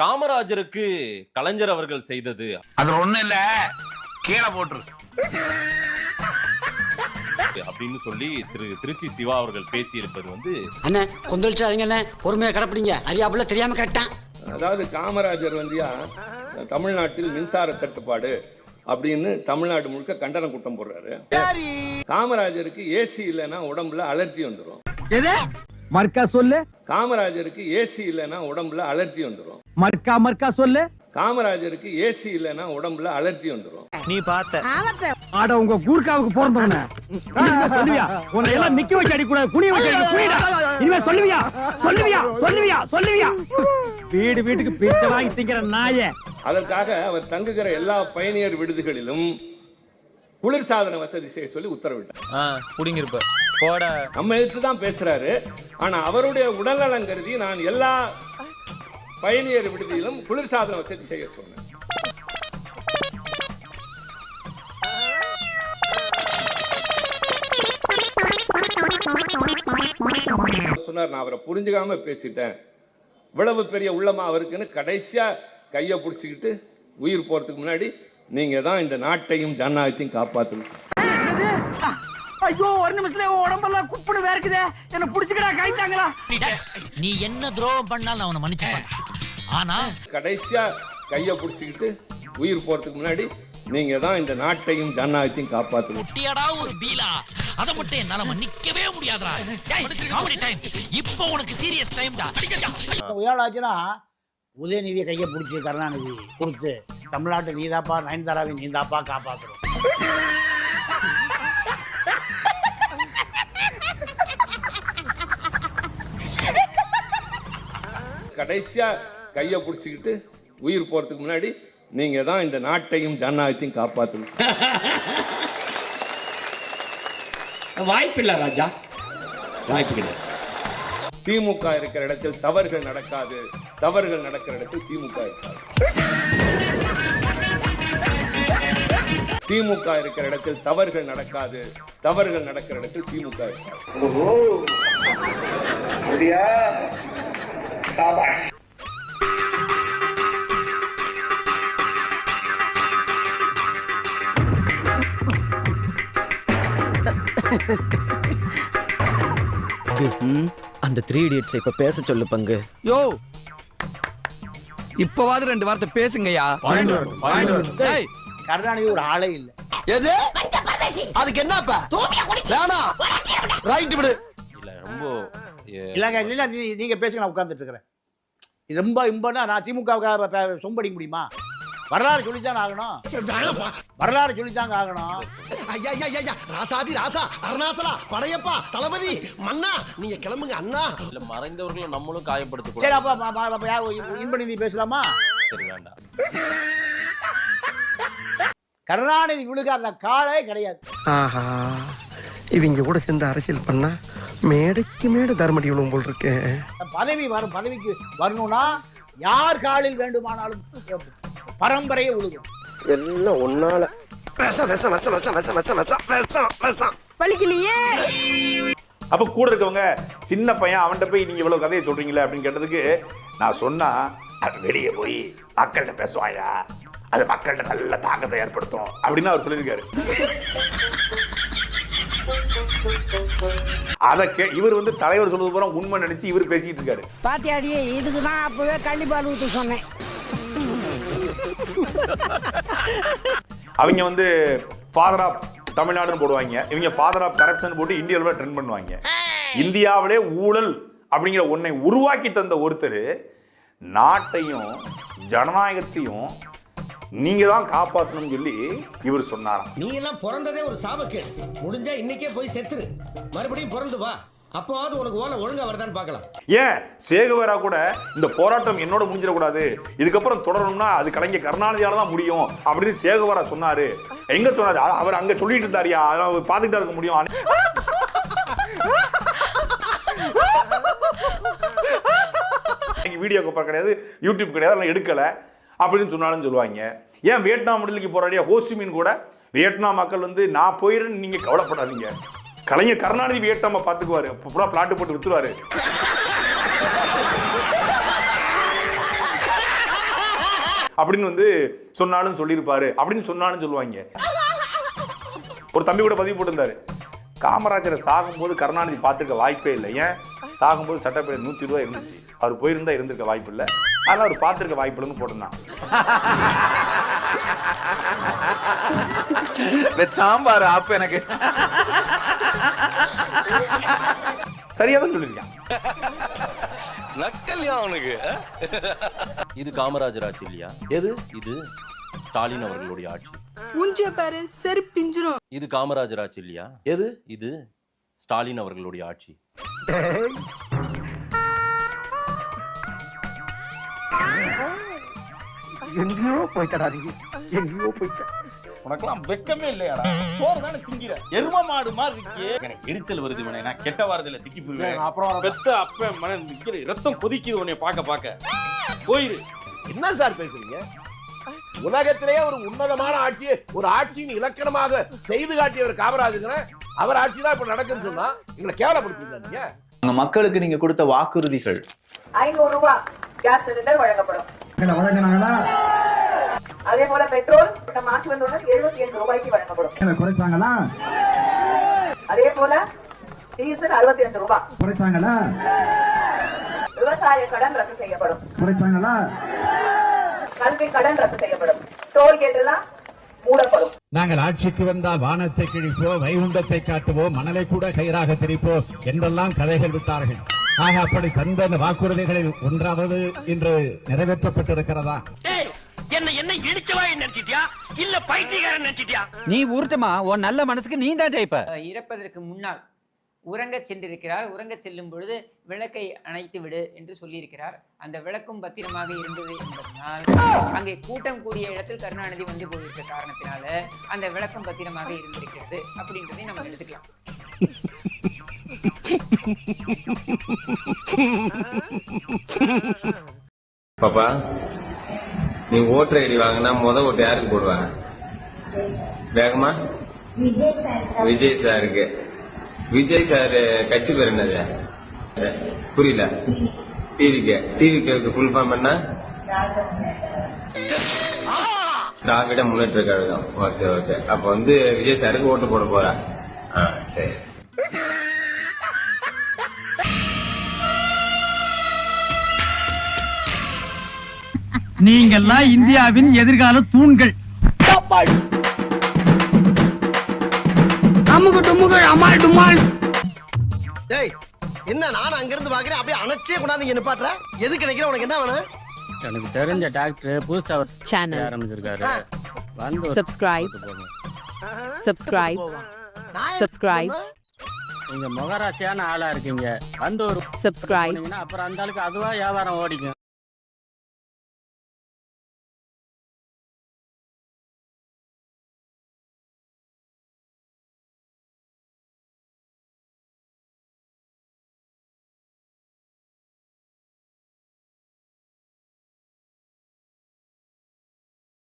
காமராஜருக்கு கலைஞர் அவர்கள் செய்தது. அது ஒண்ணு இல்ல. கீழே போட்டுரு. அப்படின்னு சொல்லி திரு திருச்சி சிவா அவர்கள் பேசியிருப்பது வந்து அண்ணே கொந்தளிச்சாதீங்க அண்ணே பொறுமையா கடப்பிடிங்க. அறியாப்புல தெரியாம கேட்டான். அதாவது காமராஜர் வந்துயா தமிழ்நாட்டில் மின்சார தட்டுப்பாடு அப்படின்னு தமிழ்நாடு முழுக்க கண்டன கூட்டம் போடுறாரு. காமராஜருக்கு ஏசி இல்லைன்னா உடம்புல அலர்ஜி வந்துடும் எது? மர்க்கா சொல்லு காமராஜருக்கு ஏசி இல்லைன்னா உடம்புல அலர்ஜி வந்துடும் மர்க்கா மர்க்கா சொல்லு. காமராஜருக்கு ஏசி இல்லைன்னா உடம்புல அலர்ஜி வந்துடும் ஆட உங்க கூர்க்காவுக்கு பிறந்தவன. சொல்லுவியா? உன்னை எல்லாம் நிக்க வச்சு அடி கூடாது குனிய வச்சு அடி குனிடா. இனிமே சொல்லுவியா? சொல்லுவியா? சொல்லுவியா? சொல்லுவியா? வீடு வீட்டுக்கு பிச்சை வாங்கி திங்கிற நாயே. அதற்காக அவர் தங்குகிற எல்லா பயணியர் விடுதிகளிலும் குளிர்சாதன வசதி செய்ய சொல்லி உத்தரவிட்டார். புடிங்கிருப்ப. போட. நம்ம எதிர்த்து தான் பேசுறாரு. ஆனா அவருடைய உடல்நலம் கருதி நான் எல்லா பயணியர் விடுதியிலும் குளிர்சாதன வசதி செய்ய சொன்னேன் சொன்னார் நான் அவரை புரிஞ்சுக்காம பேசிட்டேன். இவ்வளவு பெரிய உள்ளமா அவருக்குன்னு கடைசியா கையை பிடிச்சிக்கிட்டு உயிர் போறதுக்கு முன்னாடி நீங்க தான் இந்த நாட்டையும் ஜனநாயகத்தையும் காப்பாற்றணும் ஐயோ ஒரு நிமிஷத்துல உடம்பெல்லாம் குப்புனு வேர்க்குதே. என்ன புடிச்சுக்கடா கைத்தாங்களா நீ என்ன துரோகம் பண்ணாலும் நான் உன்னை மன்னிச்சுப்பேன். ஆனா கடைசியா கையை பிடிச்சிக்கிட்டு உயிர் போறதுக்கு முன்னாடி நீங்க தான் இந்த நாட்டையும் ஜனநாயகத்தையும் காப்பாற்றணும் குட்டியடா ஒரு பீலா. அத மட்டும் என்னால மன்னிக்கவே முடியாதுடா. காமெடி டைம் இப்போ உனக்கு சீரியஸ் டைம்டா உயர்வாச்சுன்னா உதயநிதியை கையை பிடிச்சி கருணாநிதி கொடுத்து தமிழ்நாட்டை நீதாப்பா நயன்தாராவை நீதாப்பா காப்பாத்துறோம். கடைசியா கையை பிடிச்சிக்கிட்டு உயிர் போறதுக்கு முன்னாடி நீங்க தான் இந்த நாட்டையும் ஜனநாயகத்தையும் காப்பாற்றணும் வாய்ப்பில்லை ராஜா. வாய்ப்பு கிடையாது திமுக இருக்கிற இடத்தில் தவறுகள் நடக்காது. தவறுகள் நடக்கிற இடத்தில் திமுக இருக்காது. திமுக இருக்கிற இடத்தில் தவறுகள் நடக்காது. தவறுகள் நடக்கிற இடத்தில் திமுக இருக்காது. அந்த த்ரீ இடியட்ஸ் இப்ப பேச சொல்லு பங்கு. யோ! இப்பவாது ரெண்டு வார்த்தை பேசுங்கய்யா. கருணாநிதி ஒரு ஆளே இல்லை. எது? அதுக்கு என்னப்பா வேணாம். ரைட் விடு. இல்ல ரொம்ப எ- இல்லைங்க இல்லை நீ- நீங்க பேசுங்க நான் உட்கார்ந்துட்டு இருக்கிறேன். ரொம்ப இம்பன்னா நான் திமுக சொம்படிக்க முடியுமா? வரலாறு சொல்லித்தான் ஆகணும். வரலாறு சொல்லித்தாங்க ஆகணும். ஐயா ஐயா ஐயா ராசாதி ராசா அருணாசலா படையப்பா தளபதி மன்னா நீங்க கிளம்புங்க அண்ணா. இல்ல மறைந்தவர்களை நம்மளும் காயப்படுத்த சரி அப்ப இன்பநிதி பேசலாமா? சரி வேண்டாம். கருணாநிதி விழுக அந்த காலே கிடையாது. ஆஹா இவங்க கூட சேர்ந்து அரசியல் பண்ணா மேடைக்கு மேடை தர்மடி விழுவும் போல் இருக்கேன் பதவி வரும் பதவிக்கு வரணும்னா யார் காலில் வேண்டுமானாலும் பரம்பரையே விழுகும் எல்லாம் ஒன்னால விஷம் விஷம் விஷம் விஷம் விஷம் விஷம் விஷம் விஷம் விஷம். அப்ப கூட இருக்கவங்க சின்ன பையன் அவன்கிட்ட போய் நீங்க இவ்வளவு கதையை சொல்றீங்களே அப்படின்னு கேட்டதுக்கு நான் சொன்னா அது வெளியே போய் மக்கள்கிட்ட பேசுவாயா? அது மக்கள்கிட்ட நல்ல தாக்கத்தை ஏற்படுத்தும் அப்படின்னு அவர் சொல்லியிருக்காரு. அதை கே இவர் வந்து தலைவர் சொல்றது பூரா உண்மை நினைச்சு இவர் பேசிட்டு இருக்காரு. பாத்தியாடி இதுக்கு தான் அப்பவே கள்ளிப்பால் ஊத்து சொன்னேன். அவங்க வந்து ஃபாதர் ஆஃப் தமிழ்நாடுன்னு போடுவாங்க. இவங்க ஃபாதர் ஆஃப் கரப்ஷன் போட்டு இந்தியாவில் ட்ரெண்ட் பண்ணுவாங்க. இந்தியாவிலே ஊழல் அப்படிங்கிற ஒன்றை உருவாக்கி தந்த ஒருத்தர் நாட்டையும் ஜனநாயகத்தையும் நீங்க தான் காப்பாற்றணும்னு சொல்லி இவர் சொன்னாராம். நீ எல்லாம் பிறந்ததே ஒரு சாபக்கேடு. முடிஞ்சா இன்னைக்கே போய் செத்துரு. மறுபடியும் பிறந்து வா. அப்போவாவது உனக்கு ஓலை ஒழுங்கா வருதான்னு பார்க்கலாம். ஏன்? சேகுவரா கூட இந்த போராட்டம் என்னோட முடிஞ்சிடக்கூடாது. இதுக்கப்புறம் தொடரணும்னா அது கலைஞர் கருணாநிதியால தான் முடியும் அப்படின்னு சேகுவரா சொன்னாரு. எங்க சொன்னாரு? அவர் அங்க சொல்லிட்டு இருந்தாரியா அதெல்லாம் அவர் பார்த்துக்கிட்டா இருக்க முடியும். வீடியோ கப்பர் கிடையாது யூடியூப் கிடையாது அதெல்லாம் எடுக்கல அப்படின்னு சொன்னாலும் சொல்லுவாங்க. ஏன் வியட்நாம் விடுதலைக்கு போராடிய ஹோசிமின் கூட வியட்நாம் மக்கள் வந்து நான் போயிடுறேன்னு நீங்க கவலைப்படாதீங்க. கலைஞர் கருணாநிதி வியட்நாம பார்த்துக்குவாரு. பூரா பிளாட்டு போட்டு வித்துருவாரு. அப்படின்னு வந்து சொன்னாலும் சொல்லியிருப்பாரு. அப்படின்னு சொன்னாலும் சொல்லுவாங்க. ஒரு தம்பி கூட பதிவு போட்டிருந்தாரு. காமராஜரை சாகும்போது கருணாநிதி பார்த்துருக்க வாய்ப்பே இல்லை. ஏன்? சாகும்போது சட்டப்பேரவை நூற்றி ரூபா இருந்துச்சு. அவர் போயிருந்தா இருந்திருக்க வாய்ப்பு இல்லை. அதனால் அவர் பார்த்துருக்க வாய்ப்பு இல்லைன்னு போட்டிருந்தான். சாம்பார் ஆப்பு எனக்கு. சரியா தான் சொல்லியிருக்கான் நக்கல்யா அவனுக்கு இது காமராஜர் ஆட்சி இல்லையா? எது? இது ஸ்டாலின் அவர்களுடைய ஆட்சி. மூஞ்சிய பாரு சரி பிஞ்சிரும் இது காமராஜர் ஆட்சி இல்லையா? எது? இது ஸ்டாலின் அவர்களுடைய ஆட்சி. எங்கேயோ போய்த்தடா நீ எங்கேயோ போய்த்த உனக்கெல்லாம் வெக்கமே இல்லையாடா? சோறு தானே திங்கிற? எரும மாடு மாதிரி இருக்கே. எனக்கு எரிச்சல் வருது இவனை. நான் கெட்ட வாரத்துல திக்கி போயிருவேன் அப்புறம் பெத்த அப்ப மன நிக்கிற. ரத்தம் கொதிக்குது உன்னை பார்க்க பார்க்க. போயிரு. என்ன சார் பேசுறீங்க? உலகத்திலேயே ஒரு உன்னதமான ஆட்சியை ஒரு ஆட்சியின் இலக்கணமாக செய்து காட்டியவர் காமராஜுங்கிற அவர் ஆட்சி தான் இப்ப நடக்குன்னு சொன்னா எங்களை கேவலப்படுத்துறீங்க நீங்க? உங்க மக்களுக்கு நீங்க கொடுத்த வாக்குறுதிகள். ஐநூறு ரூபாய் கேஸ் சிலிண்டர் வழங்கப்படும். வழங்கினாங்களா? அதே போல பெட்ரோல் மாசம் வந்து எழுபத்தி எட்டு ரூபாய்க்கு வழங்கப்படும். குறைச்சாங்களா? அதே போல டீசல் அறுபத்தி ரெண்டு ரூபாய் குறைச்சாங்களா? விவசாய கடன் ரத்து செய்யப்படும். குறைச்சாங்களா? கல்வி கடன் ரத்து செய்யப்படும். டோல்கேட் எல்லாம் மூடப்படும். நாங்கள் ஆட்சிக்கு வந்தால் வானத்தை கிழிப்போம் வைகுண்டத்தை காட்டுவோம் மணலை கூட கயிறாக திரிப்போம் என்றெல்லாம் கதைகள் விட்டார்கள். ஆக அப்படி தந்த வாக்குறுதிகளில் ஒன்றாவது இன்று நிறைவேற்றப்பட்டிருக்கிறதா? என்ன என்ன இடிச்சவா நினைச்சிட்டியா? இல்ல பைத்தியக்காரன் நினைச்சிட்டியா? நீ ஊர்ட்டமா? உன் நல்ல மனசுக்கு நீ தான் ஜெயிப்ப. இறப்பதற்கு முன்னால் உறங்கச் சென்றிருக்கிறார். உறங்கச் செல்லும் பொழுது விளக்கை அணைத்து விடு என்று சொல்லியிருக்கிறார். அந்த விளக்கும் பத்திரமாக இருந்தது என்பதனால் அங்கே கூட்டம் கூடிய இடத்தில் கருணாநிதி வந்து போயிருக்க காரணத்தினால அந்த விளக்கம் பத்திரமாக இருந்திருக்கிறது அப்படின்றதை நம்ம எடுத்துக்கலாம். பாப்பா நீ ஓட்டர் ஐடி வாங்கினா முத ஓட்டு யாருக்கு போடுவாங்க? வேகமா? விஜய் சாருக்கு விஜய் சார் கட்சி பேர் என்னது? புரியல. டிவிக்கு டிவிக்கு ஃபுல் ஃபார்ம் என்ன? திராவிட முன்னேற்ற கழகம். ஓகே ஓகே அப்ப வந்து விஜய் சாருக்கு ஓட்டு போட போறா. ஆ சரி. நீங்கெல்லாம் இந்தியாவின் எதிர்கால தூண்கள். அமுகு டுமுகு அமால் டுமால் டேய் என்ன நான் அங்க இருந்து பாக்குறேன்? அப்படியே அணைச்சே கொண்டாந்து இங்க எதுக்கு நினைக்கிற உனக்கு என்ன வேணும்? எனக்கு தெரிஞ்ச டாக்டர் புதுசா சேனல் ஆரம்பிச்சிருக்காரு. ஆ. சப்ஸ்கிரைப் சப்ஸ்கிரைப் சப்ஸ்கிரைப் நீங்க முகராசியான ஆளா இருக்கீங்க. வந்து ஒரு சப்ஸ்கிரைப் அப்புறம் அந்த ஆளுக்கு அதுவா வியாபாரம் ஓடிக்கும்.